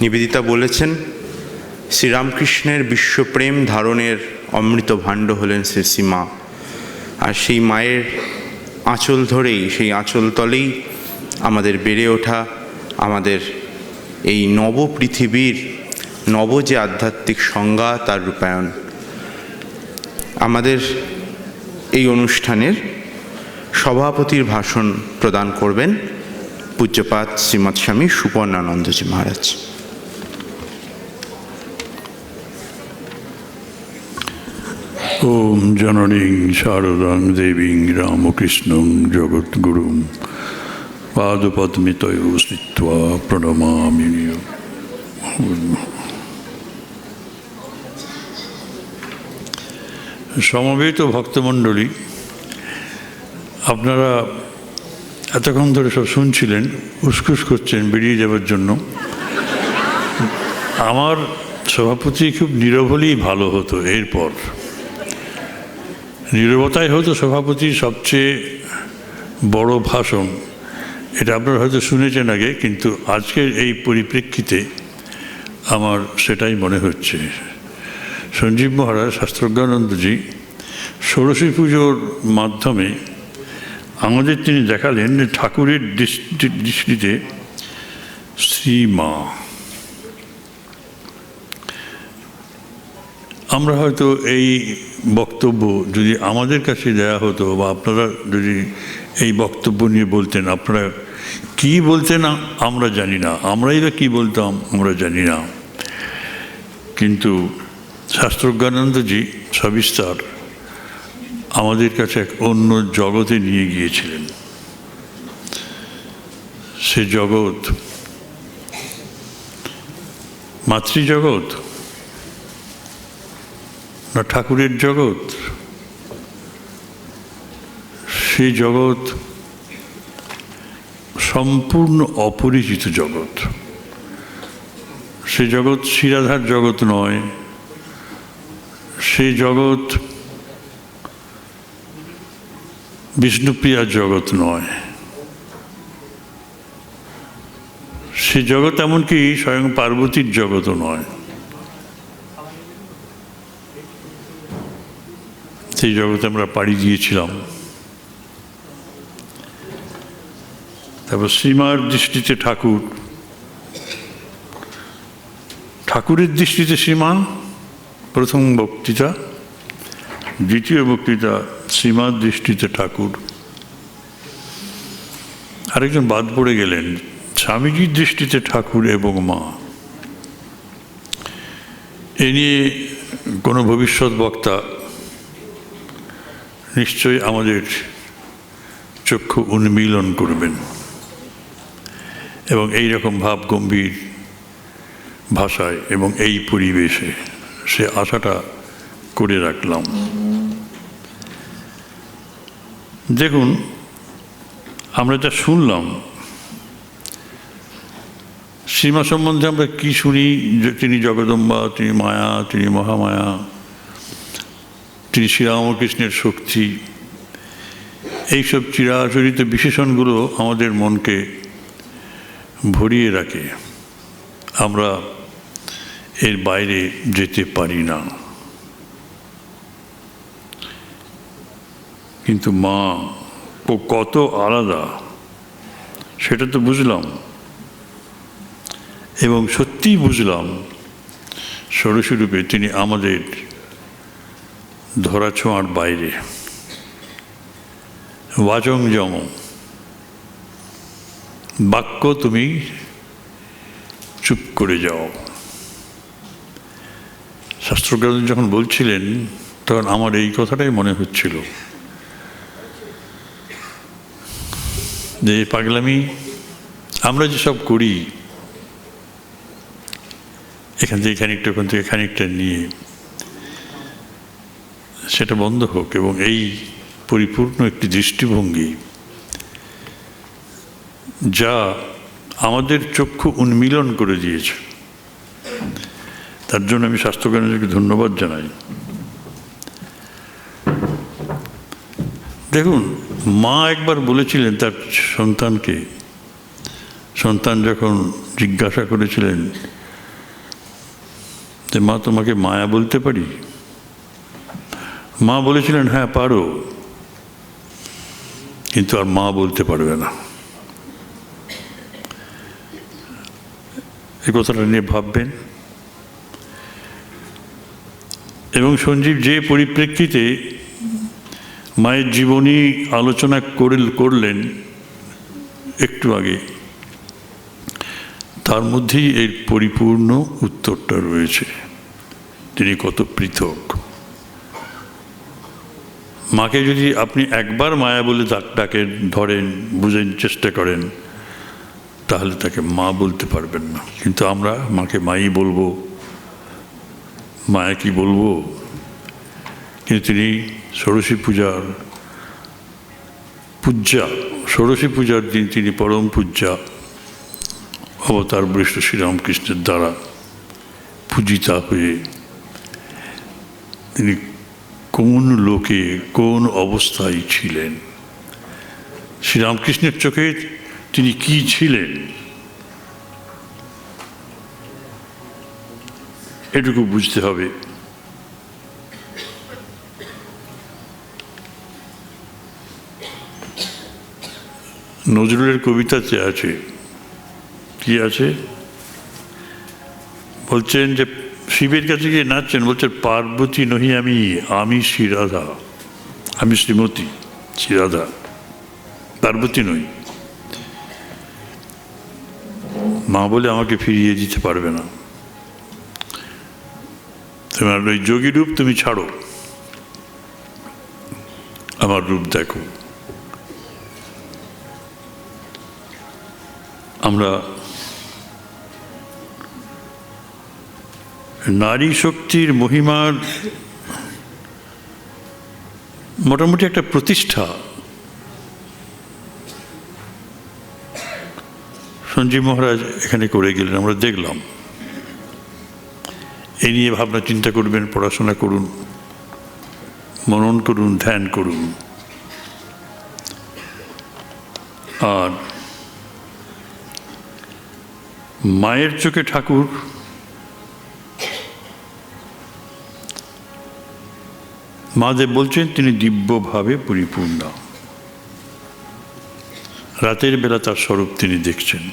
নিবেদিতা বলেছেন, শ্রীরামকৃষ্ণের বিশ্বপ্রেম ধারণের অমৃত ভাণ্ড হলেন শ্রী সীমা আর সেই মায়ের আঁচল ধরেই, সেই আঁচল তলেই আমাদের বেড়ে ওঠা আমাদের এই নব পৃথিবীর নব যে আধ্যাত্মিক সংজ্ঞা, তার রূপায়ণ। আমাদের এই অনুষ্ঠানের সভাপতির ভাষণ প্রদান করবেন পূজ্যপাত শ্রীমৎ স্বামী সুপর্ণানন্দজি মহারাজ। ওম জননীং শারদাং দেবীং রামকৃষ্ণং জগদ্গুরুং পাদপদ্মিতয় স্থিত্বা প্রণমামি। সমবেত ভক্তমণ্ডলী, আপনারা এতক্ষণ ধরে সব শুনছিলেন উসকুস করছেন বেরিয়ে যাবার জন্য। আমার সভাপতি খুব নীরব হলেই ভালো হতো এরপর। নীরবতাই হয়তো সভাপতির সবচেয়ে বড় ভাষণ। এটা আপনারা হয়তো শুনেছেন আগে, কিন্তু আজকের এই পরিপ্রেক্ষিতে আমার সেটাই মনে হচ্ছে। সঞ্জীব মহারাজ, শাস্ত্রজ্ঞানন্দজি, ষোড়শী পুজোর মাধ্যমে আমাদের তিনি দেখালেন ঠাকুরের দৃষ্টি দৃষ্টিতে শ্রীমা আমরা হয়তো এই বক্তব্য যদি আমাদের কাছে দেয়া হতো বা আপনারা যদি এই বক্তব্য নিয়ে বলতেন, আপনারা কি বলতেন আমরা জানি না। আমরাই বা কী বলতাম আমরা জানি না। কিন্তু শাস্ত্রজ্ঞানন্দজি সবিস্তার আমাদের কাছে এক অন্য জগতে নিয়ে গিয়েছিলেন। সে জগৎ মাতৃজগৎ। না ঠাকুরের জগৎ? সেই জগৎ সম্পূর্ণ অপরিচিত জগৎ। সে জগৎ শিরাধার জগৎ নয়। সেই জগৎ বিষ্ণুপ্রিয়ার জগৎ নয়। সে জগৎ এমনকি স্বয়ং পার্বতীর জগৎও নয়। সেই জগতে আমরা পাড়ি দিয়েছিলাম। তারপর শ্রীমার দৃষ্টিতে ঠাকুর। ঠাকুরের দৃষ্টিতে শ্রীমা প্রথম বক্তৃতা। দ্বিতীয় বক্তৃতা শ্রীমার দৃষ্টিতে ঠাকুর। আরেকজন বাদ পড়ে গেলেন, স্বামীজির দৃষ্টিতে ঠাকুর এবং মা। এ নিয়ে কোনো ভবিষ্যৎ বক্তা নিশ্চয়ই আমাদের চক্ষু উন্মিলন করবেন। এবং এই রকম ভাব গম্ভীর ভাষায় এবং এই পরিবেশে সে আশাটা করে রাখলাম। দেখুন, আমরা যা শুনলাম, সীমা সম্বন্ধে আমরা কি শুনি? তিনি জগদম্বা, তিনি মায়া, তিনি মহামায়া তিনি শ্রীরামকৃষ্ণের শক্তি, এইসব চিরাচরিত বিশেষণগুলো আমাদের মনকে ভরিয়ে রাখে। আমরা এর বাইরে যেতে পারি না। কিন্তু মা, ও কত আলাদা, সেটা তো বুঝলাম। এবং সত্যিই বুঝলাম ষোড়শরূপে তিনি আমাদের ধরাছোঁয়ার বাইরে। বাচং জম বাক্য তুমি চুপ করে যাও। শাস্ত্রজ্ঞান যখন বলছিলেন, তখন আমার এই কথাটাই মনে হচ্ছিল। যে পাগলামি, আমরা যেসব করি, এখান থেকে খানিকটা ওখান থেকে খানিকটা নিয়ে সেটা বন্ধ হোক এবং এই পরিপূর্ণ একটি দৃষ্টিভঙ্গি যা আমাদের চক্ষু উন্মিলন করে দিয়েছে। তার জন্য আমি স্বাস্থ্যজ্ঞানীকে ধন্যবাদ জানাই। দেখুন, মা একবার বলেছিলেন তার সন্তানকে, সন্তান যখন জিজ্ঞাসা করেছিলেন যে, মা, তোমাকে মায়া বলতে পারি? মা বলেছিলেন হ্যাঁ পারো। কিন্তু আর মা বলতে পারবে না। এই কথাটা নিয়ে ভাববেন। এবং সঞ্জীব যে পরিপ্রেক্ষিতে মায়ের জীবনী আলোচনা করল- করলেন একটু আগে, তার মধ্যেই এর পরিপূর্ণ উত্তরটা রয়েছে। তিনি কত পৃথক। মাকে যদি আপনি একবার মায়া বলে ডাক- ধরেন, বুঝেন, চেষ্টা করেন, তাহলে তাকে মা বলতে পারবেন না। কিন্তু আমরা মাকে মাই বলব, মায়া কি বলব? কিন্তু তিনি ষোড়শী পূজার পূজা ষোড়শী পূজার দিন তিনি পরম পূজা অবতার বৃষ্ণ শ্রীরামকৃষ্ণের দ্বারা পূজিতা হয়ে তিনি কোন লোকে কোন অবস্থায় ছিলেন? শ্রীরামকৃষ্ণের চোখে তিনি কি ছিলেন? এটুকু বুঝতে হবে। নজরুলের কবিতাতে আছে। কি আছে? বলছেন যে শিবের কাছে গিয়ে নাচছেন, বলছেন, পার্বতী নহি আমি আমি শ্রীরাধা আমি শ্রীমতী শ্রীরাধা পার্বতী নই। মা বলে আমাকে ফিরিয়ে দিতে পারবে না। তোমার ওই যোগী রূপ তুমি ছাড়ো। আমার রূপ দেখো। আমরা নারী শক্তির মহিমার মোটামুটি একটা প্রতিষ্ঠা। সঞ্জীব মহারাজ এখানে করে গেলেন, আমরা দেখলাম। এই নিয়ে ভাবনা চিন্তা করবেন, পড়াশোনা করুন, মনন করুন, ধ্যান করুন। আর মায়ের চোখে ঠাকুর মাদেব বলছেন, তিনি দিব্যভাবে পরিপূর্ণ। রাতের বেলা তার স্বরূপ তিনি দেখছেন।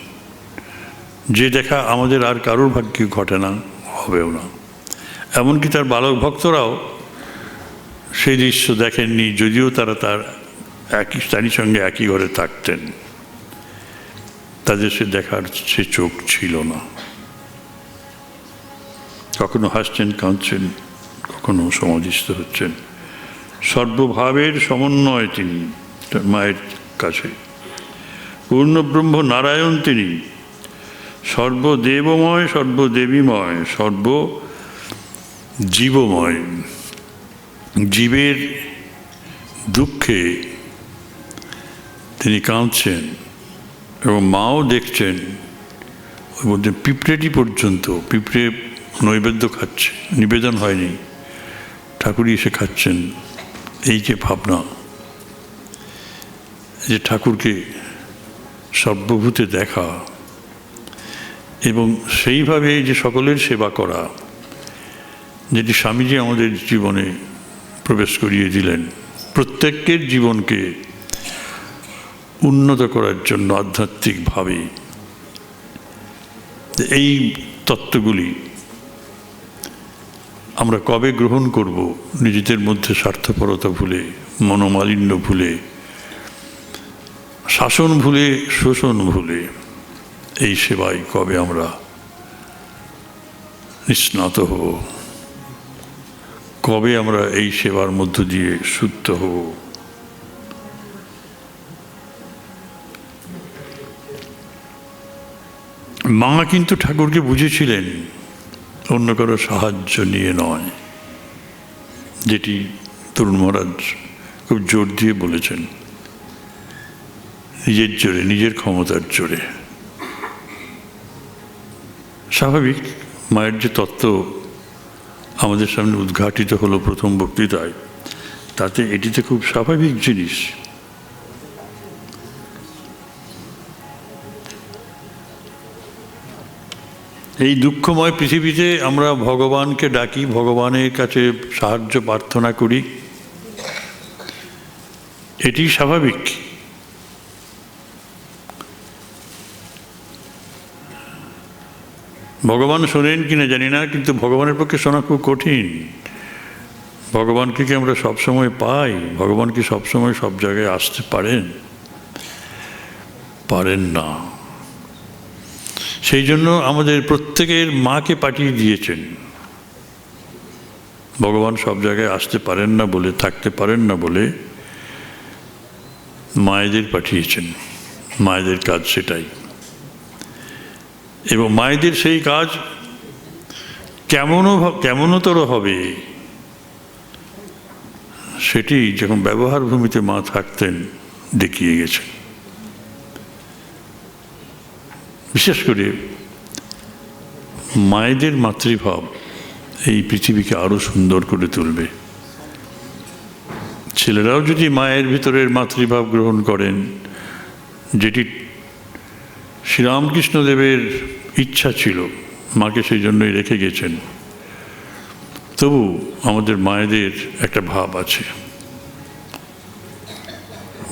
যে দেখা আমাদের আর কারোর ভাগ্যে ঘটে না, হবেও না। এমনকি তার বালক ভক্তরাও সেই দৃশ্য দেখেননি, যদিও তারা তার একই, তারই সঙ্গে একই ঘরে থাকতেন। তাদের সে দেখার সে চোখ ছিল না। কখনো হাসছেন, কাঁদছেন, কখনো সমাধিস্থ হচ্ছেন। সর্বভাবের সমন্বয় তিনি, মায়ের কাছে। পূর্ণব্রহ্ম নারায়ণ তিনি, সর্বদেবময়, সর্বদেবীময় সর্ব জীবময় জীবের দুঃখে তিনি কাঁদছেন এবং মাও দেখছেন, ওর মধ্যে পিঁপড়েটি পর্যন্ত, পিঁপড়ে নৈবেদ্য খাচ্ছে, নিবেদন হয়নি। ঠাকুরই এসে খাচ্ছেন। এই যে ভাবনা যে ঠাকুরকে সর্বভূতে দেখা এবং সেইভাবে যে সকলের সেবা করা, যেটি স্বামীজি আমাদের জীবনে প্রবেশ করিয়ে দিলেন, প্রত্যেকের জীবনকে উন্নত করার জন্য আধ্যাত্মিকভাবে, এই তত্ত্বগুলি আমরা কবে গ্রহণ করব? নিজেদের মধ্যে স্বার্থপরতা ভুলে, মনোমালিন্য ভুলে, শাসন ভুলে, শোষণ ভুলে, এই সেবায় কবে আমরা নিষ্ণাত হব? কবে আমরা এই সেবার মধ্য দিয়ে শুদ্ধ হব? মা কিন্তু ঠাকুরকে বুঝেছিলেন অন্য কারও সাহায্য নিয়ে নয়। যেটি তরুণ মহারাজ খুব জোর দিয়ে বলেছেন। নিজের জোরে, নিজের ক্ষমতার জোরে। স্বাভাবিক, মায়ের যে তত্ত্ব আমাদের সামনে উদ্ঘাটিত হলো প্রথম বক্তৃতায়, তাতে এটিতে খুব স্বাভাবিক জিনিস। এই দুঃখময় পৃথিবীতে আমরা ভগবানকে ডাকি, ভগবানের কাছে সাহায্য, প্রার্থনা করি। এটি স্বাভাবিক। ভগবান শোনেন কি না জানি না, কিন্তু ভগবানের পক্ষে শোনা খুব কঠিন। ভগবানকে কি আমরা সবসময় পাই? ভগবান কি সবসময় সব জায়গায় আসতে পারেন? পারেন না। সেই জন্য আমাদের প্রত্যেকের মাকে পাঠিয়ে দিয়েছেন। ভগবান সব জায়গায় আসতে পারেন না বলে, থাকতে পারেন না বলে মায়েদের পাঠিয়েছেন। মায়েদের কাজ সেটাই। এবং মায়েদের সেই কাজ কেমনও কেমনতর হবে সেটি যখন ব্যবহার ভূমিতে মা থাকতেন, দেখিয়ে গেছেন। বিশেষ করে মায়েদের মাতৃভাব এই পৃথিবীকে আরও সুন্দর করে তুলবে। ছেলেরাও যদি মায়ের ভিতরের মাতৃভাব গ্রহণ করেন, যেটি শ্রীরামকৃষ্ণদেবের ইচ্ছা ছিল, মাকে সেই জন্যই রেখে গেছেন, তবু আমাদের মায়েদের একটা ভাব আছে।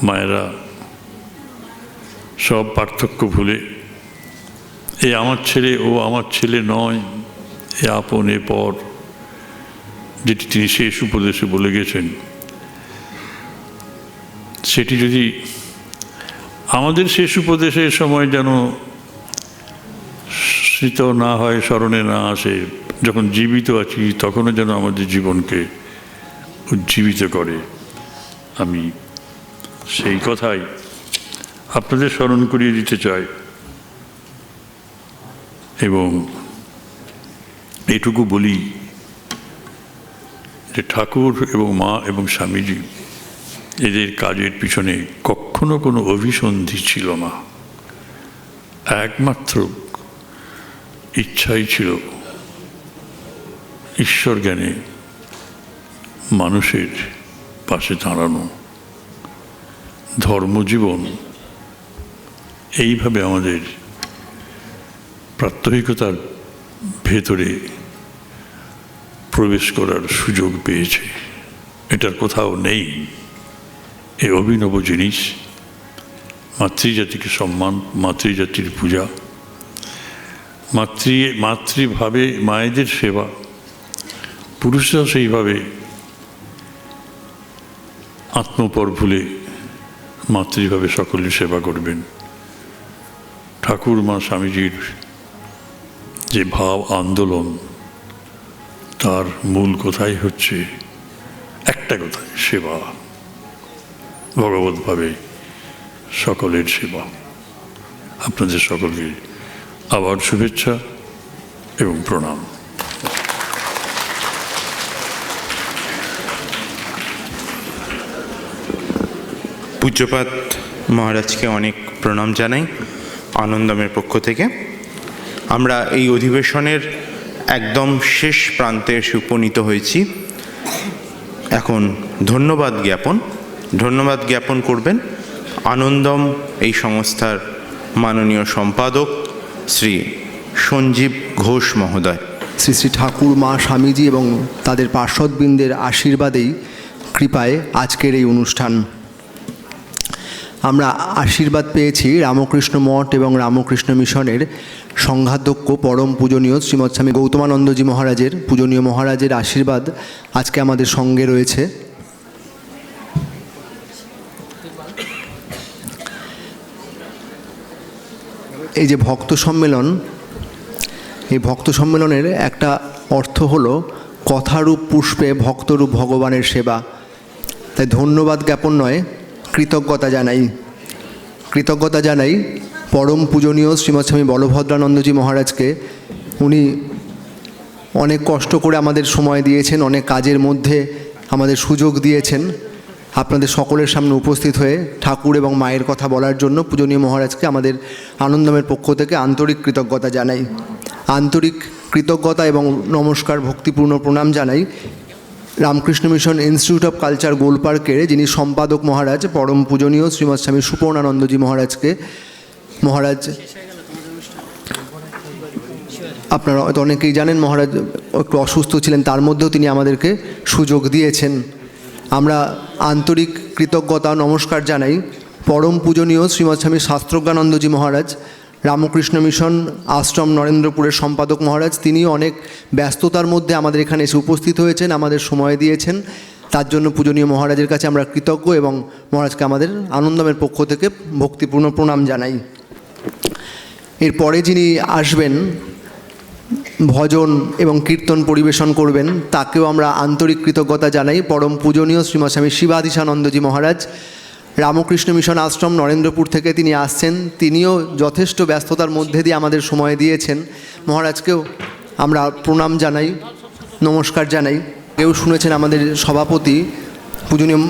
মায়েরা সব পার্থক্য ভুলে এ আমার ছেলে ও আমার ছেলে নয়, এ আপন এ পর। যেটি তিনি শেষ উপদেশে বলে গেছেন। সেটি যদি আমাদের শেষ উপদেশের সময় যেন স্মৃত না হয়, স্মরণে না আসে, যখন জীবিত আছি, তখনও যেন আমাদের জীবনকে উজ্জীবিত করে। আমি সেই কথাই আপনাদের স্মরণ করিয়ে দিতে চাই। এবং এটুকু বলি যে ঠাকুর এবং মা এবং স্বামীজি এদের কাজের পিছনে কখনো কোনো অভিসন্ধি ছিল না। একমাত্র ইচ্ছাই ছিল ঈশ্বর জ্ঞানে মানুষের পাশে দাঁড়ানো। ধর্মজীবন এইভাবে আমাদের প্রাত্যহিকতার ভেতরে প্রবেশ করার সুযোগ পেয়েছে। এটার কোথাও নেই। এ অভিনব জিনিস। মাতৃজাতিকে সম্মান, মাতৃজাতির পূজা। মাতৃ, মাতৃভাবে মায়েদের সেবা। পুরুষরাও সেইভাবে আত্মপর ভুলে মাতৃভাবে সকলের সেবা করবেন। ঠাকুর মা স্বামীজির যে ভাব আন্দোলন, তার মূল কথাই হচ্ছে একটা কথাই সেবা। ভগবতভাবে সকলের সেবা। আপনাদের সকলকে আবার শুভেচ্ছা এবং প্রণাম। পূজ্যপাত মহারাজকে অনেক প্রণাম জানাই আনন্দমের পক্ষ থেকে। আমরা এই অধিবেশনের একদম শেষ প্রান্তে এসে উপনীত হয়েছি। এখন ধন্যবাদ জ্ঞাপন। ধন্যবাদ জ্ঞাপন করবেন আনন্দম এই সংস্থার মাননীয় সম্পাদক শ্রী সঞ্জীব ঘোষ মহোদয়। শ্রী শ্রী ঠাকুর মা স্বামীজি এবং তাদের পার্শ্বদবৃন্দের আশীর্বাদেই, কৃপায় আজকের এই অনুষ্ঠান। আমরা আশীর্বাদ পেয়েছি রামকৃষ্ণ মঠ এবং রামকৃষ্ণ মিশনের সংঘাধ্যক্ষ পরম পূজনীয় শ্রীমৎ স্বামী গৌতমানন্দজি মহারাজের পূজনীয় মহারাজের আশীর্বাদ আজকে আমাদের সঙ্গে রয়েছে। এই যে ভক্ত সম্মেলন, এই ভক্ত সম্মেলনের একটা অর্থ হলো কথারূপ পুষ্পে ভক্তরূপ ভগবানের সেবা। তাই ধন্যবাদ জ্ঞাপন নয়, কৃতজ্ঞতা জানাই। কৃতজ্ঞতা জানাই পরম পূজনীয় শ্রীমৎ স্বামী বলভদ্রানন্দজি মহারাজকে উনি অনেক কষ্ট করে আমাদের সময় দিয়েছেন, অনেক কাজের মধ্যে আমাদের সুযোগ দিয়েছেন। আপনাদের সকলের সামনে উপস্থিত হয়ে ঠাকুর এবং মায়ের কথা বলার জন্য পূজনীয় মহারাজকে আমাদের আনন্দমের পক্ষ থেকে আন্তরিক কৃতজ্ঞতা জানাই। আন্তরিক কৃতজ্ঞতা এবং নমস্কার, ভক্তিপূর্ণ প্রণাম জানাই Ramakrishna mission institute of culture গোলপার্কের যিনি সম্পাদক মহারাজ, পরম পূজনীয় শ্রীমৎ স্বামী সুপর্ণানন্দজি মহারাজকে। মহারাজ, আপনারা হয়তো অনেকেই জানেন মহারাজ একটু অসুস্থ ছিলেন, তার মধ্যেও তিনি আমাদেরকে সুযোগ দিয়েছেন। আমরা আন্তরিক কৃতজ্ঞতা, নমস্কার জানাই। পরম পূজনীয় শ্রীমৎস্বামী শাস্ত্রজ্ঞানন্দজি মহারাজ, রামকৃষ্ণ মিশন আশ্রম নরেন্দ্রপুরের সম্পাদক মহারাজ, তিনিও অনেক ব্যস্ততার মধ্যে আমাদের এখানে এসে উপস্থিত হয়েছেন, আমাদের সময় দিয়েছেন। তার জন্য পূজনীয় মহারাজের কাছে আমরা কৃতজ্ঞ এবং মহারাজকে আমাদের আনন্দমের পক্ষ থেকে ভক্তিপূর্ণ প্রণাম জানাই। এরপরে যিনি আসবেন, ভজন এবং কীর্তন পরিবেশন করবেন, তাকেও আমরা আন্তরিক কৃতজ্ঞতা জানাই। পরম পূজনীয় শ্রীমৎ স্বামী শিবাদিশানন্দজি মহারাজ, রামকৃষ্ণ মিশন আশ্রম নরেন্দ্রপুর থেকে তিনি আসছেন। তিনিও যথেষ্ট ব্যস্ততার মধ্যে দিয়ে আমাদের সময় দিয়েছেন। মহারাজকেও আমরা প্রণাম জানাই, নমস্কার জানাই। কেউ শুনেছেন আমাদের সভাপতি, পূজনীয়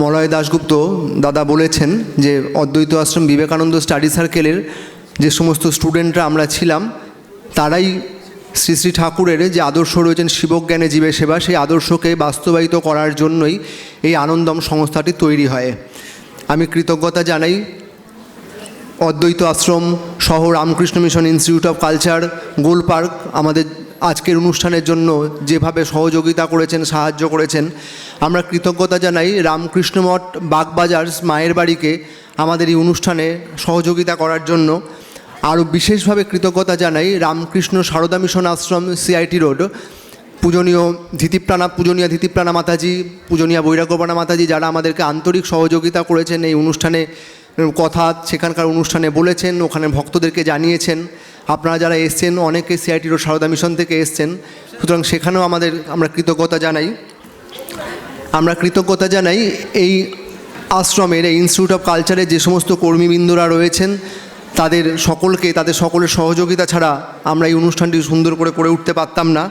মলয় দাশগুপ্ত দাদা বলেছেন যে অদ্বৈত আশ্রম বিবেকানন্দ স্টাডি সার্কেলের যে সমস্ত স্টুডেন্টরা আমরা ছিলাম, তারাই শ্রী শ্রী ঠাকুরের যে আদর্শ রয়েছেন শিবজ্ঞানে জীবে সেবা, সেই আদর্শকে বাস্তবায়িত করার জন্যই এই আনন্দম সংস্থাটি তৈরি হয়। আমি কৃতজ্ঞতা জানাই অদ্বৈত আশ্রম সহ Ramakrishna mission institute of culture Gol Park, আমাদের আজকের অনুষ্ঠানের জন্য যেভাবে সহযোগিতা করেছেন, সাহায্য করেছেন। আমরা কৃতজ্ঞতা জানাই রামকৃষ্ণ মঠ বাগবাজার মায়ের বাড়িকে আমাদের এই অনুষ্ঠানে সহযোগিতা করার জন্য। আরও বিশেষভাবে কৃতজ্ঞতা জানাই Ramakrishna Sarada mission Ashram CIT road. পূজনীয় ধৃতিপ্রাণা পূজনীয় ধৃতিপ্রাণা মাতাজি, পূজনীয় বৈরাগ্যপানা মাতাজি যারা আমাদেরকে আন্তরিক সহযোগিতা করেছেন এই অনুষ্ঠানে, কথা সেখানকার অনুষ্ঠানে বলেছেন ওখানে ভক্তদেরকে জানিয়েছেন। আপনারা যারা এসছেন, অনেকে সিআইটি রোড সারদা মিশন থেকে এসছেন। সুতরাং সেখানেও আমাদের আমরা কৃতজ্ঞতা জানাই। আমরা কৃতজ্ঞতা জানাই এই আশ্রমের, এই ইনস্টিটিউট অফ কালচারের যে সমস্ত কর্মীবৃন্দরা রয়েছেন তাদের সকলকে, তাদের সকলের সহযোগিতা ছাড়া আমরা এই অনুষ্ঠানটি সুন্দর করে করে উঠতে পারতাম না।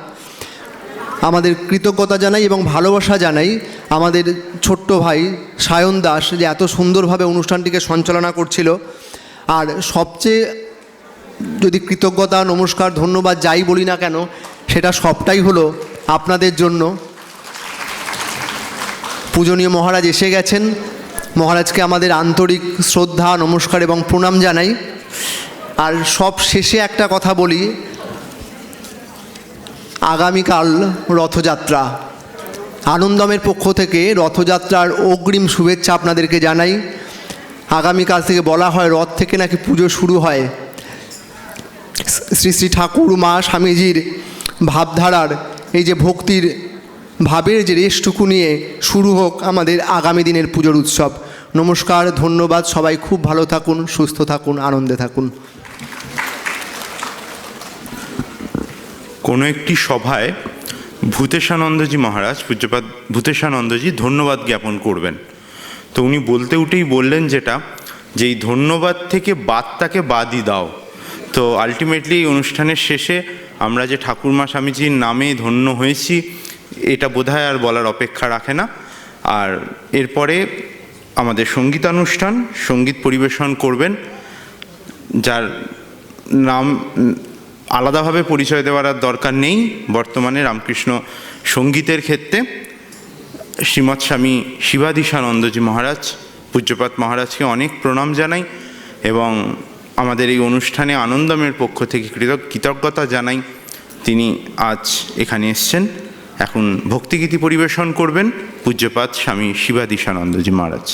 আমাদের কৃতজ্ঞতা জানাই এবং ভালোবাসা জানাই আমাদের ছোট্ট ভাই সায়ন দাস যে এত সুন্দরভাবে অনুষ্ঠানটিকে সঞ্চালনা করছিল। আর সবচেয়ে যদি কৃতজ্ঞতা, নমস্কার, ধন্যবাদ যাই বলি না কেন, সেটা সবটাই হলো আপনাদের জন্য। পূজনীয় মহারাজ এসে গেছেন। মহারাজকে আমাদের আন্তরিক শ্রদ্ধা, নমস্কার এবং প্রণাম জানাই। আর সব শেষে একটা কথা বলি। আগামীকাল রথযাত্রা। আনন্দমের পক্ষ থেকে রথযাত্রার অগ্রিম শুভেচ্ছা আপনাদেরকে জানাই। আগামীকাল থেকে বলা হয় রথ থেকে নাকি পুজো শুরু হয়। শ্রী শ্রী ঠাকুর মা স্বামীজির ভাবধারার এই যে ভক্তির ভাবের যে রেশটুকু নিয়ে শুরু হোক আমাদের আগামী দিনের পুজোর উৎসব। নমস্কার, ধন্যবাদ, সবাই খুব ভালো থাকুন, সুস্থ থাকুন, আনন্দে থাকুন। কোনো একটি সভায় ভূতেশানন্দজি মহারাজ পূজ্যপাত ভূতেশানন্দজি ধন্যবাদ জ্ঞাপন করবেন। তো উনি বলতে উঠেই বললেন যেটা, যে এই ধন্যবাদ থেকে বাদটাকে বাদই দাও। তো আলটিমেটলি এই অনুষ্ঠানের শেষে আমরা যে ঠাকুরমা স্বামীজির নামে ধন্য হয়েছি, এটা বোধহয় আর বলার অপেক্ষা রাখে না। আর এরপরে আমাদের সঙ্গীতানুষ্ঠান, সংগীত পরিবেশন করবেন, যার নাম আলাদাভাবে পরিচয় দেওয়ার আর দরকার নেই বর্তমানে রামকৃষ্ণ সঙ্গীতের ক্ষেত্রে। শ্রীমৎ স্বামী শিবাদিশানন্দজি মহারাজ, পূজ্যপাত মহারাজকে অনেক প্রণাম জানাই এবং আমাদের এই অনুষ্ঠানে আনন্দমের পক্ষ থেকে কৃতজ্ঞ- কৃতজ্ঞতা জানাই। তিনি আজ এখানে এসছেন। এখন ভক্তিগীতি পরিবেশন করবেন পূজ্যপাত স্বামী শিবাদিশানন্দজি মহারাজ।